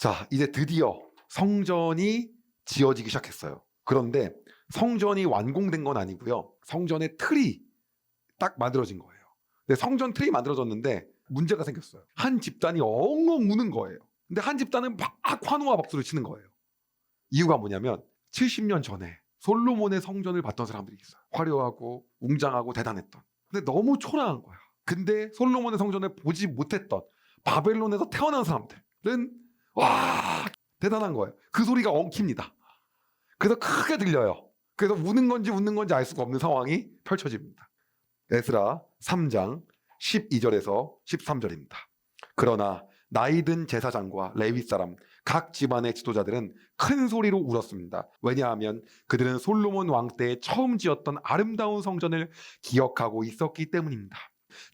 자, 이제 드디어 성전이 지어지기 시작했어요. 그런데 성전이 완공된 건 아니고요. 성전의 틀이 딱 만들어진 거예요. 근데 성전 틀이 만들어졌는데 문제가 생겼어요. 한 집단이 엉엉 우는 거예요. 근데 한 집단은 막 환호와 박수를 치는 거예요. 이유가 뭐냐면 70년 전에 솔로몬의 성전을 봤던 사람들이 있어요. 화려하고 웅장하고 대단했던. 근데 너무 초라한 거야. 근데 솔로몬의 성전을 보지 못했던 바벨론에서 태어난 사람들은 와 대단한 거예요. 그 소리가 엉킵니다. 그래서 크게 들려요. 그래서 우는 건지 웃는 건지 알 수가 없는 상황이 펼쳐집니다. 에스라 3장 12절에서 13절입니다. 그러나 나이든 제사장과 레위 사람 각 집안의 지도자들은 큰 소리로 울었습니다. 왜냐하면 그들은 솔로몬 왕 때 처음 지었던 아름다운 성전을 기억하고 있었기 때문입니다.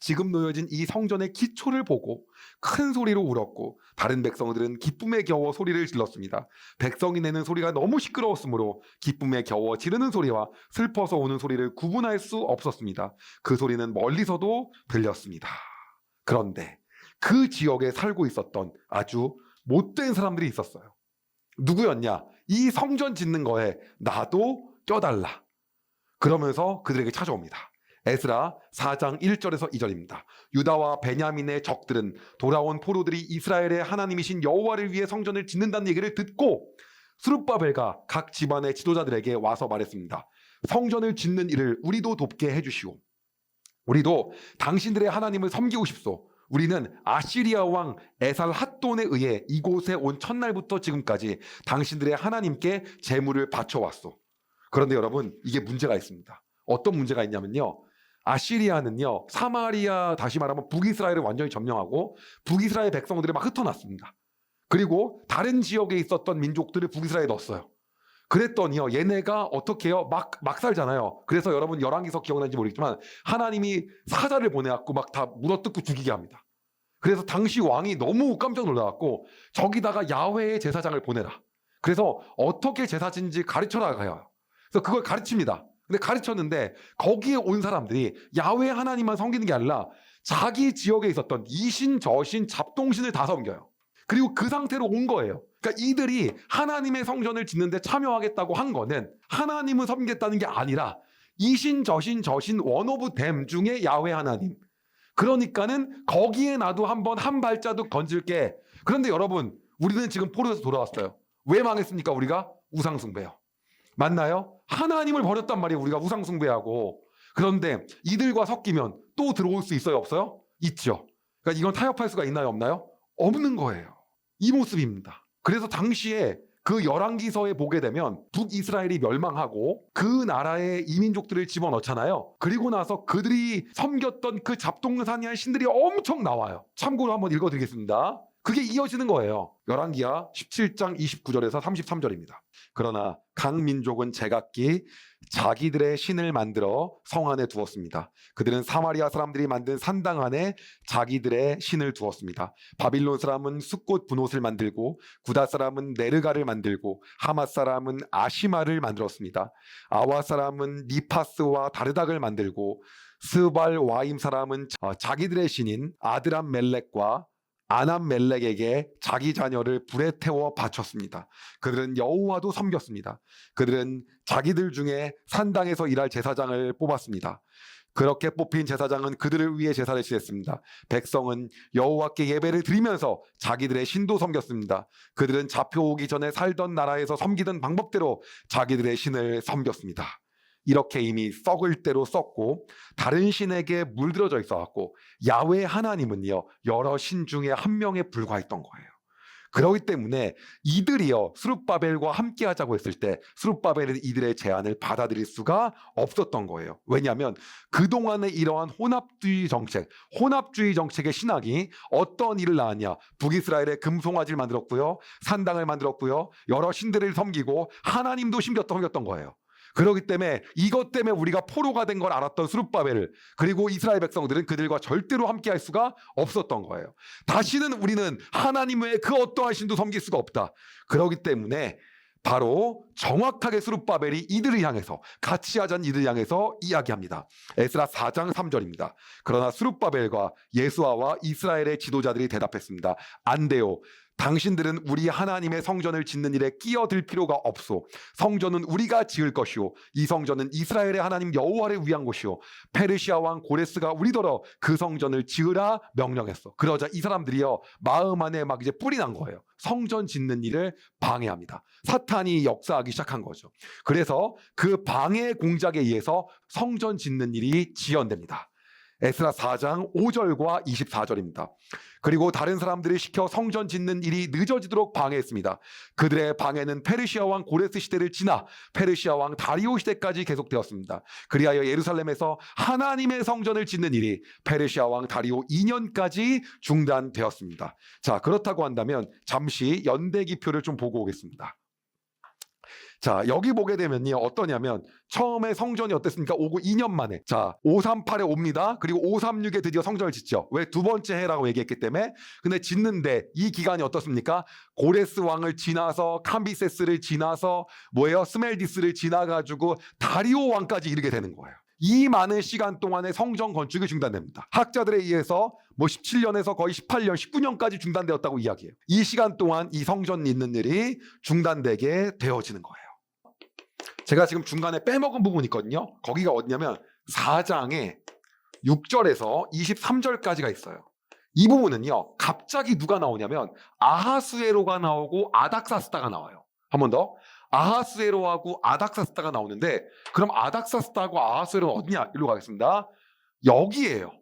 지금 놓여진 이 성전의 기초를 보고 큰 소리로 울었고 다른 백성들은 기쁨에 겨워 소리를 질렀습니다. 백성이 내는 소리가 너무 시끄러웠으므로 기쁨에 겨워 지르는 소리와 슬퍼서 우는 소리를 구분할 수 없었습니다. 그 소리는 멀리서도 들렸습니다. 그런데 그 지역에 살고 있었던 아주 못된 사람들이 있었어요. 누구였냐? 이 성전 짓는 거에 나도 껴달라. 그러면서 그들에게 찾아옵니다. 에스라 4장 1절에서 2절입니다. 유다와 베냐민의 적들은 돌아온 포로들이 이스라엘의 하나님이신 여호와를 위해 성전을 짓는다는 얘기를 듣고 수르바벨과 각 집안의 지도자들에게 와서 말했습니다. 성전을 짓는 일을 우리도 돕게 해주시오. 우리도 당신들의 하나님을 섬기고 싶소. 우리는 아시리아 왕 에살 핫돈에 의해 이곳에 온 첫날부터 지금까지 당신들의 하나님께 제물을 바쳐왔소. 그런데 여러분 이게 문제가 있습니다. 어떤 문제가 있냐면요. 아시리아는요 사마리아 다시 말하면 북이스라엘을 완전히 점령하고 북이스라엘 백성들을 막 흩어놨습니다. 그리고 다른 지역에 있었던 민족들을 북이스라엘에 넣었어요. 그랬더니요 얘네가 어떻게 해요? 막, 막 살잖아요. 그래서 여러분 열왕기서 기억나는지 모르겠지만 하나님이 사자를 보내갖고 막 다 물어뜯고 죽이게 합니다. 그래서 당시 왕이 너무 깜짝 놀라갖고 저기다가 야훼의 제사장을 보내라. 그래서 어떻게 제사 지는지 가르쳐라 가요. 그래서 그걸 가르칩니다. 근데 가르쳤는데 거기에 온 사람들이 야훼 하나님만 섬기는 게 아니라 자기 지역에 있었던 이신 저신 잡동신을 다 섬겨요. 그리고 그 상태로 온 거예요. 그러니까 이들이 하나님의 성전을 짓는데 참여하겠다고 한 거는 하나님을 섬기겠다는 게 아니라 이신 저신 저신 원 오브 댐 중에 야훼 하나님. 그러니까는 거기에 나도 한번 한 발자도 건질게. 그런데 여러분, 우리는 지금 포로에서 돌아왔어요. 왜 망했습니까? 우리가 우상숭배요. 맞나요? 하나님을 버렸단 말이에요. 우리가 우상숭배하고. 그런데 이들과 섞이면 또 들어올 수 있어요? 없어요? 있죠. 그러니까 이건 타협할 수가 있나요? 없나요? 없는 거예요. 이 모습입니다. 그래서 당시에 그 열왕기서에 보게 되면 북이스라엘이 멸망하고 그 나라의 이민족들을 집어넣잖아요. 그리고 나서 그들이 섬겼던 그 잡동사니한 신들이 엄청 나와요. 참고로 한번 읽어드리겠습니다. 그게 이어지는 거예요. 열왕기하 17장 29절에서 33절입니다. 그러나 각 민족은 제각기 자기들의 신을 만들어 성 안에 두었습니다. 그들은 사마리아 사람들이 만든 산당 안에 자기들의 신을 두었습니다. 바빌론 사람은 숫꽃 분옷을 만들고 구다 사람은 네르가를 만들고 하맛 사람은 아시마를 만들었습니다. 아와 사람은 니파스와 다르닥을 만들고 스발 와임 사람은 자- 자기들의 신인 아드람 멜렉과 아남 멜렉에게 자기 자녀를 불에 태워 바쳤습니다. 그들은 여호와도 섬겼습니다. 그들은 자기들 중에 산당에서 일할 제사장을 뽑았습니다. 그렇게 뽑힌 제사장은 그들을 위해 제사를 지냈습니다. 백성은 여호와께 예배를 드리면서 자기들의 신도 섬겼습니다. 그들은 잡혀오기 전에 살던 나라에서 섬기던 방법대로 자기들의 신을 섬겼습니다. 이렇게 이미 썩을 대로 썩고 다른 신에게 물들어져 있어갖고 야훼 하나님은요 여러 신 중에 한 명에 불과했던 거예요. 그렇기 때문에 이들이요 수룹바벨과 함께 하자고 했을 때 수룹바벨은 이들의 제안을 받아들일 수가 없었던 거예요. 왜냐하면 그 동안의 이러한 혼합주의 정책, 혼합주의 정책의 신학이 어떤 일을 낳았냐? 북이스라엘의 금송아지를 만들었고요, 산당을 만들었고요, 여러 신들을 섬기고 하나님도 심겨 섬겼던 거예요. 그렇기 때문에 이것 때문에 우리가 포로가 된 걸 알았던 수룹바벨 그리고 이스라엘 백성들은 그들과 절대로 함께 할 수가 없었던 거예요. 다시는 우리는 하나님 외에 그 어떠한 신도 섬길 수가 없다. 그렇기 때문에 바로 정확하게 수룹바벨이 이들을 향해서 같이 하자는 이들을 향해서 이야기합니다. 에스라 4장 3절입니다. 그러나 수룹바벨과 예수아와 이스라엘의 지도자들이 대답했습니다. 안 돼요. 당신들은 우리 하나님의 성전을 짓는 일에 끼어들 필요가 없소. 성전은 우리가 지을 것이요. 이 성전은 이스라엘의 하나님 여호와를 위한 곳이요. 페르시아 왕 고레스가 우리더러 그 성전을 지으라 명령했어. 그러자 이 사람들이요 마음 안에 막 이제 뿔이 난 거예요. 성전 짓는 일을 방해합니다. 사탄이 역사하기 시작한 거죠. 그래서 그 방해 공작에 의해서 성전 짓는 일이 지연됩니다. 에스라 4장 5절과 24절입니다. 그리고 다른 사람들을 시켜 성전 짓는 일이 늦어지도록 방해했습니다. 그들의 방해는 페르시아 왕 고레스 시대를 지나 페르시아 왕 다리오 시대까지 계속되었습니다. 그리하여 예루살렘에서 하나님의 성전을 짓는 일이 페르시아 왕 다리오 2년까지 중단되었습니다. 자, 그렇다고 한다면 잠시 연대 기표를 좀 보고 오겠습니다. 자, 여기 보게 되면요. 어떠냐면 처음에 성전이 어땠습니까? 오고 2년 만에. 자, 538에 옵니다. 그리고 536에 드디어 성전을 짓죠. 왜 두 번째 해라고 얘기했기 때문에. 근데 짓는데 이 기간이 어떻습니까? 고레스 왕을 지나서 캄비세스를 지나서 뭐예요? 스멜디스를 지나 가지고 다리오 왕까지 이르게 되는 거예요. 이 많은 시간 동안에 성전 건축이 중단됩니다. 학자들에 의해서 뭐 17년에서 거의 18년, 19년까지 중단되었다고 이야기해요. 이 시간 동안 이 성전 있는 일이 중단되게 되어지는 거예요. 제가 지금 중간에 빼먹은 부분이 있거든요. 거기가 어디냐면 4장에 6절에서 23절까지가 있어요. 이 부분은요. 갑자기 누가 나오냐면 아하수에로가 나오고 아닥사스다가 나와요. 한 번 더. 아하수에로하고 아닥사스다가 나오는데 그럼 아닥사스다하고 아하수에로는 어디냐? 일로 가겠습니다. 여기에요.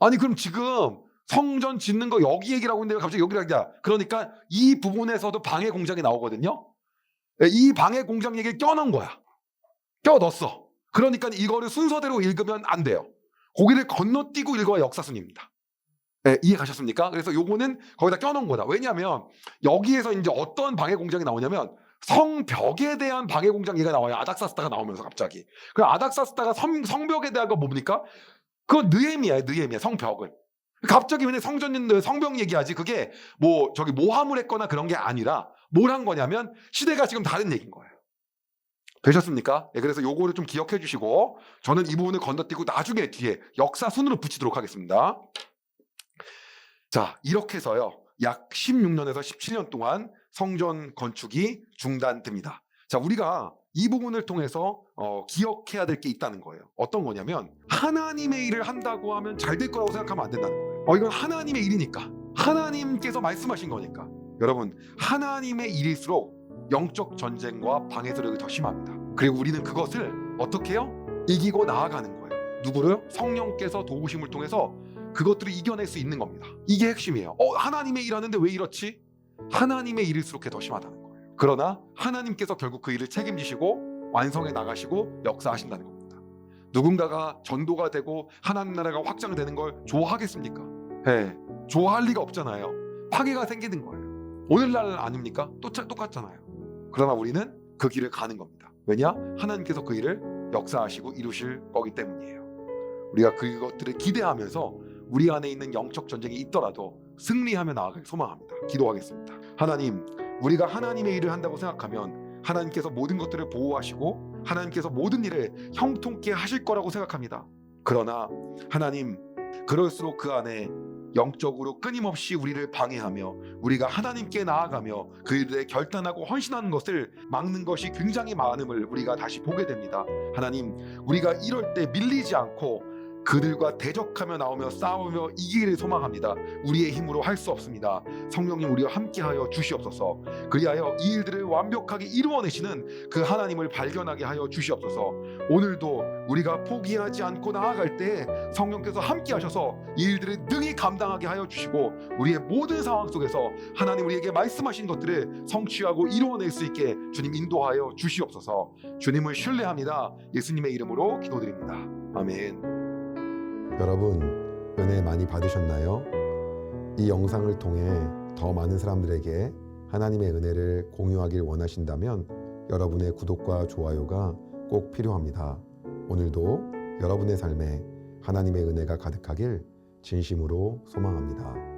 아니 그럼 지금 성전 짓는 거 여기 얘기라고 했는데 왜 갑자기 여기라 하냐? 그러니까 이 부분에서도 방해 공작이 나오거든요. 이 방해 공작 얘기를 껴넣은 거야. 껴 넣었어. 그러니까 이거를 순서대로 읽으면 안 돼요. 고기를 건너뛰고 읽어야 역사순입니다. 네, 이해 가셨습니까? 그래서 요거는 거기다 껴놓은 거다. 왜냐하면 여기에서 이제 어떤 방해 공작이 나오냐면 성벽에 대한 방해 공작 얘기가 나와요. 아닥사스다가 나오면서 갑자기. 그 아닥사스다가 성, 성벽에 대한 거 뭡니까? 그건 느헤미야예요. 느헤미야 성벽을. 갑자기 왜 성전 성벽 얘기하지? 그게 뭐 저기 모함을 했거나 그런 게 아니라 뭘 한 거냐면 시대가 지금 다른 얘기인 거예요. 되셨습니까? 예, 그래서 요거를 좀 기억해 주시고 저는 이 부분을 건너뛰고 나중에 뒤에 역사 순으로 붙이도록 하겠습니다. 자, 이렇게 해서요. 약 16년에서 17년 동안 성전 건축이 중단됩니다. 자, 우리가 이 부분을 통해서 어, 기억해야 될 게 있다는 거예요. 어떤 거냐면 하나님의 일을 한다고 하면 잘 될 거라고 생각하면 안 된다는 거예요. 어, 이건 하나님의 일이니까. 하나님께서 말씀하신 거니까. 여러분, 하나님의 일일수록 영적 전쟁과 방해 소리가 더 심합니다. 그리고 우리는 그것을 어떻게 해요? 이기고 나아가는 거예요. 누구를? 성령께서 도우심을 통해서 그것들을 이겨낼 수 있는 겁니다. 이게 핵심이에요. 어, 하나님의 일 하는데 왜 이렇지? 하나님의 일일수록 더 심하다는 거예요. 그러나 하나님께서 결국 그 일을 책임지시고 완성해 나가시고 역사하신다는 겁니다. 누군가가 전도가 되고 하나님 나라가 확장되는 걸 좋아하겠습니까? 예, 좋아할 리가 없잖아요. 파괴가 생기는 거예요. 오늘날 아닙니까? 또 똑같잖아요. 그러나 우리는 그 길을 가는 겁니다. 왜냐? 하나님께서 그 일을 역사하시고 이루실 거기 때문이에요. 우리가 그것들을 기대하면서 우리 안에 있는 영적 전쟁이 있더라도 승리하며 나아가길 소망합니다. 기도하겠습니다. 하나님, 우리가 하나님의 일을 한다고 생각하면 하나님께서 모든 것들을 보호하시고 하나님께서 모든 일을 형통케 하실 거라고 생각합니다. 그러나 하나님, 그럴수록 그 안에 영적으로 끊임없이 우리를 방해하며 우리가 하나님께 나아가며 그 일에 결단하고 헌신하는 것을 막는 것이 굉장히 많음을 우리가 다시 보게 됩니다. 하나님, 우리가 이럴 때 밀리지 않고 그들과 대적하며 나오며 싸우며 이기기를 소망합니다. 우리의 힘으로 할 수 없습니다. 성령님 우리와 함께하여 주시옵소서. 그리하여 이 일들을 완벽하게 이루어내시는 그 하나님을 발견하게 하여 주시옵소서. 오늘도 우리가 포기하지 않고 나아갈 때 성령께서 함께하셔서 이 일들을 능히 감당하게 하여 주시고 우리의 모든 상황 속에서 하나님 우리에게 말씀하신 것들을 성취하고 이루어낼 수 있게 주님 인도하여 주시옵소서. 주님을 신뢰합니다. 예수님의 이름으로 기도드립니다. 아멘. 여러분 은혜 많이 받으셨나요? 이 영상을 통해 더 많은 사람들에게 하나님의 은혜를 공유하길 원하신다면 여러분의 구독과 좋아요가 꼭 필요합니다. 오늘도 여러분의 삶에 하나님의 은혜가 가득하길 진심으로 소망합니다.